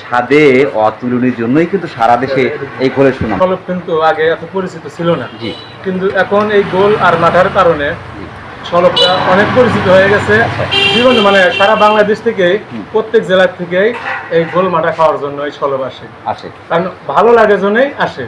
স্বাদে অতুলনীয় জন্যই কিন্তু সারা দেশে এই গোলের সুনাম। গোল কিন্তু আগে এত পরিচিত ছিল না। জি। কিন্তু এখন এই গোল আর মাঠার কারণে অনেক পরিচিত হয়ে গেছে। বিভিন্ন মানে সারা বাংলাদেশ থেকে প্রত্যেক জেলার থেকেই এই গোল মাঠা খাওয়ার জন্য এই আসে আসে। কারণ ভালো লাগে জন্যই আসে।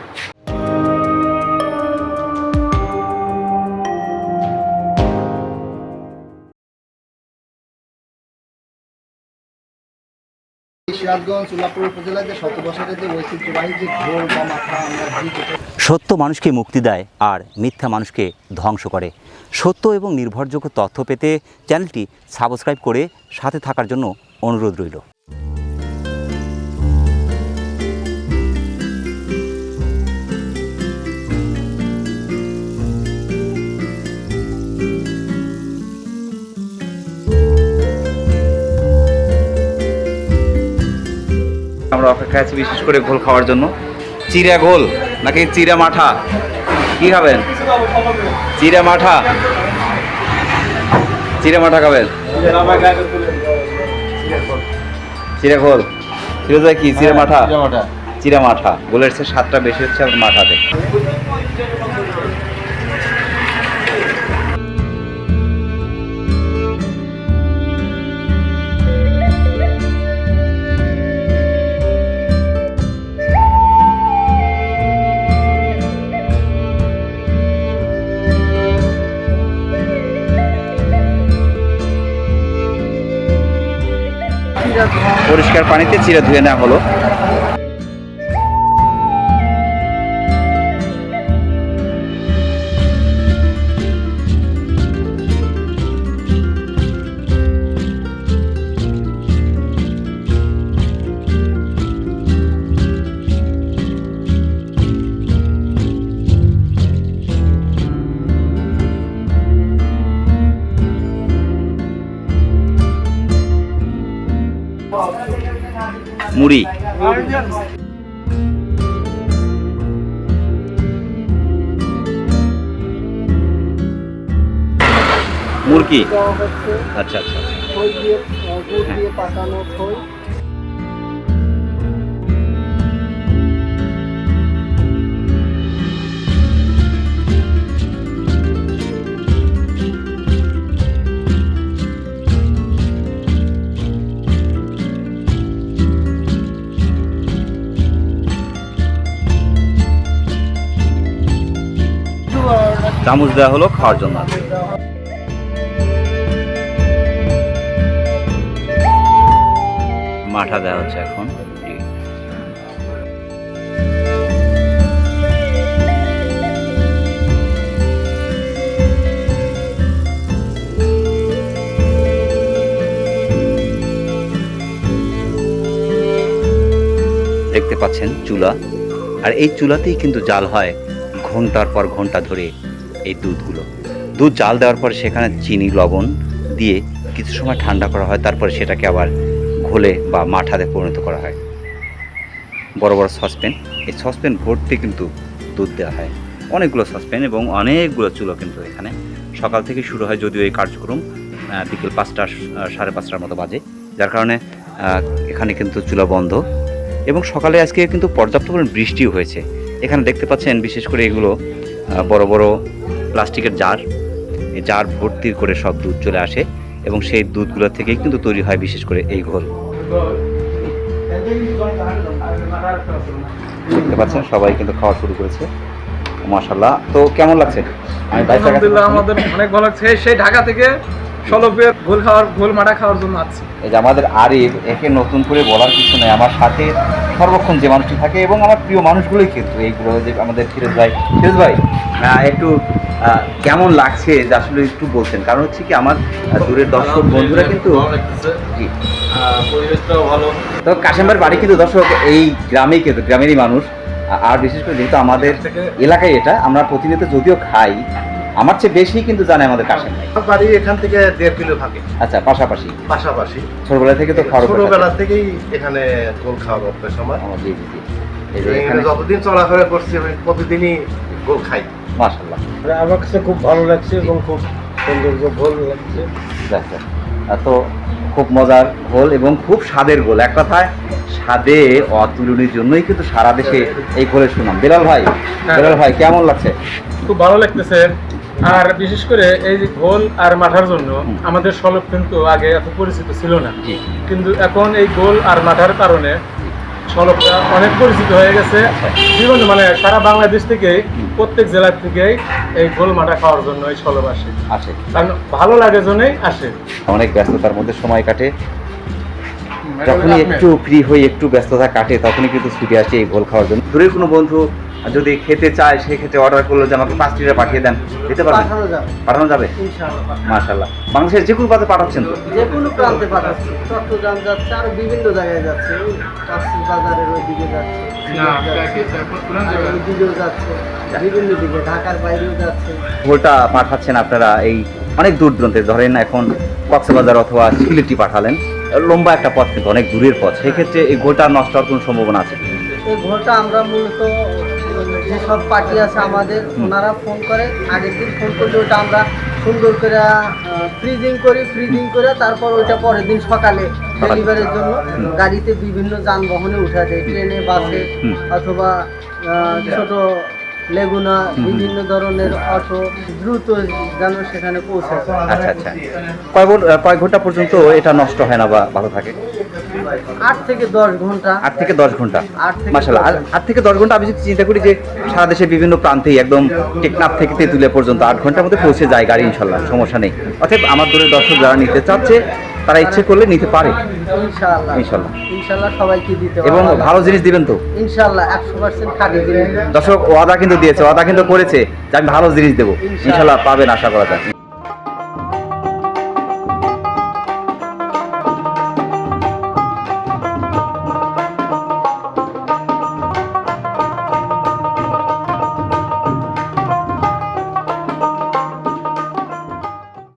সত্য মানুষকে মুক্তি দেয় আর মিথ্যা মানুষকে ধ্বংস করে। সত্য এবং নির্ভরযোগ্য তথ্য পেতে চ্যানেলটি সাবস্ক্রাইব করে সাথে থাকার জন্য অনুরোধ রইল। আমরা অপেক্ষা আছি বিশেষ করে ঘোল খাওয়ার জন্য। চিরা ঘোল নাকি চিরা মাঠা? কি খাবেন? চিরা মাঠা। চিরা মাঠা খাবেন? চিরা ঘোল। ফিরোজ ভাই কি চিরা মাঠা? চিরা মাঠা। গোলের সাতটা বেশি হচ্ছে মাঠাতে। পরিষ্কার পানিতে চিরে ধুয়ে নেওয়া হলো। মুড়ি। মুরগি আচ্ছা আচ্ছা চামচ দেওয়া হলো খাওয়ার জন্য। মাঠা দেওয়া হচ্ছে এখন দেখতে পাচ্ছেন চুলা। আর এই চুলাতেই কিন্তু জাল হয় ঘণ্টার পর ঘণ্টা ধরে। এই দুধগুলো। দুধ জাল দেওয়ার পর সেখানে চিনি, লবণ দিয়ে কিছু সময় ঠান্ডা করা হয়, তারপরে সেটাকে আবার ঘোলে বা মাঠাতে পরিণত করা হয়। বড় বড় সসপ্যান। এই সসপ্যান ভর্তি কিন্তু দুধ দেওয়া হয়। অনেকগুলো সসপ্যান এবং অনেকগুলো চুলো কিন্তু এখানে। সকাল থেকে শুরু হয় যদিও এই কার্যক্রম বিকেল পাঁচটা সাড়ে পাঁচটার মতো বাজে। যার কারণে এখানে কিন্তু চুলা বন্ধ। এবং সকালে আজকে কিন্তু পর্যাপ্ত পরিমাণ বৃষ্টিও হয়েছে। এখানে দেখতে পাচ্ছেন, বিশেষ করে এগুলো বড় বড় প্লাস্টিকের জার। এই জার ভর্তি করে সব দুধ চলে আসে এবং সেই দুধগুলো থেকেই কিন্তু তৈরি হয় বিশেষ করে এই ঘোল। দেখতে পাচ্ছেন, সবাই কিন্তু খাওয়া শুরু করেছে। মাসাল্লাহ তো কেমন লাগছে? আমাদের অনেক ভালো লাগছে। সেই ঢাকা থেকে সলবের গোল খাওয়ার গোল মাঠা খাওয়ার জন্য আসছি এই যে আমাদের আরিফ একে নতুন করে বলার কিছু নেই। আমার সাথে সর্বক্ষণ যে মানুষটি থাকে এবং আমার প্রিয় মানুষগুলোই কিন্তু এইগুলো যে আমাদের ফিরোজ ভাই। ফিরোজ ভাই একটু কেমন লাগছে যে আসলে একটু বলছেন কারণ হচ্ছে কি আমার দূরের দর্শক বন্ধুরা কিন্তু তো কাশেমের বাড়ি কিন্তু দর্শক এই গ্রামেই কিন্তু গ্রামেরই মানুষ। আর বিশেষ করে যেহেতু আমাদের এলাকায় এটা আমরা প্রতিনিয়ত যদিও খাই আমার চেয়ে বেশি কিন্তু জানে আমাদের কাশেম ভাই বাড়ি এখান থেকে দেড় কিলো থাকে। আচ্ছা পাশাপাশি? পাশাপাশি। ছোটবেলা থেকে তো অভ্যাস ছোটবেলা থেকেই এখানে গোল খাওয়ার অভ্যাস আমার। আমার জি জি জি। এই যে এখানে এখানে যতদিন চলাফেরা করছি আমি প্রতিদিনই গোল খাই। মাশাল্লাহ আমার কাছে খুব ভালো লাগছে এবং খুব সৌন্দর্য ভালো লাগছে। যাক, যাক। তো খুব মজার ঘোল এবং খুব স্বাদের গোল এক কথায় স্বাদে অতুলনীর জন্যই কিন্তু সারা দেশে এই ঘোলের সুনাম। বেলাল ভাই হ্যাঁ। বেলাল ভাই কেমন লাগছে? খুব ভালো লাগতেছে। আর বিশেষ করে এই যে ঘোল আর মাঠার জন্য আমাদের সলব কিন্তু আগে এত পরিচিত ছিল না। কিন্তু এখন এই গোল আর মাঠার কারণে সলবটা অনেক পরিচিত হয়ে গেছে। বিভিন্ন মানে সারা বাংলাদেশ থেকেই প্রত্যেক জেলার থেকেই এই গোল মাঠা খাওয়ার জন্য এই সলব আসে। আছে কারণ ভালো লাগে জন্যই আসে। অনেক ব্যস্ততার মধ্যে সময় কাটে। যখনই একটু ফ্রি হয়ে একটু ব্যস্ততা কাটে তখনই কিন্তু ছুটে আসে এই ঘোল খাওয়ার জন্য। দূরের কোনো বন্ধু যদি খেতে চায় সেক্ষেত্রে অর্ডার করল যে আমাকে পাঁচ লিটার পাঠিয়ে দেন দিতে পারবেন পাঠানো যাবে। মাশাল্লাহ বাংলাদেশের যে কোনো পাতে পাঠাচ্ছেন তো? যে কোনো প্রান্তে পাঠাচ্ছে। চট্টগ্রাম যাচ্ছে আর বিভিন্ন জায়গায় যাচ্ছে। বাজারের ওই দিকে যাচ্ছে। ওই দিকেও যাচ্ছে। বিভিন্ন দিকে ঢাকার বাইরেও যাচ্ছে। ঘোলটা পাঠাচ্ছেন আপনারা এই অনেক দূর দূরান্তে। ধরেন এখন কক্সবাজার অথবা সিলেটি পাঠালেন। লম্বা একটা পথ কিন্তু অনেক দূরের পথ। সেক্ষেত্রে এই ঘোলটা নষ্ট হওয়ার কোনো সম্ভাবনা আছে? এই ঘরটা আমরা মূলত যেসব পার্টি আছে আমাদের ওনারা ফোন করে। আগের দিন ফোন করলে ওটা আমরা সুন্দর করে ফ্রিজিং করি ফ্রিজিং করে তারপর ওইটা পরের দিন সকালে ডেলিভারির জন্য গাড়িতে বিভিন্ন যানবাহনে উঠা যায় ট্রেনে বাসে অথবা ছোট লেগুনা বিভিন্ন ধরনের অটো দ্রুত যেন সেখানে পৌঁছায় আচ্ছা আচ্ছা। কয় ঘণ্টা কয় ঘণ্টা পর্যন্ত এটা নষ্ট হয় না বা ভালো থাকে? আট থেকে দশ ঘণ্টা। আট থেকে দশ ঘণ্টা। আট থেকে মাসাল্লাহ আট থেকে দশ ঘণ্টা আমি যদি চিন্তা করি যে সারা দেশের বিভিন্ন প্রান্তেই একদম টেকনাফ থেকে তেঁতুলে পর্যন্ত আট ঘণ্টার মধ্যে পৌঁছে যায় গাড়ি ইনশাল্লাহ সমস্যা নেই। অতএব আমার দূরের দর্শক যারা নিতে চাচ্ছে তারা ইচ্ছে করলে নিতে পারে। ইনশাআল্লাহ। ইনশাল্লাহ। ইনশাআল্লাহ সবাইকে দিতে এবং ভালো জিনিস দিবেন তো? ইনশাআল্লাহ একশো পার্সেন্ট খাটি জিনিস। দর্শক ওয়াদা কিন্তু দিয়েছে ওয়াদা কিন্তু করেছে যে আমি ভালো জিনিস দেবো। ইনশাআল্লাহ। ইনশাল্লাহ পাবেন আশা করা যায়।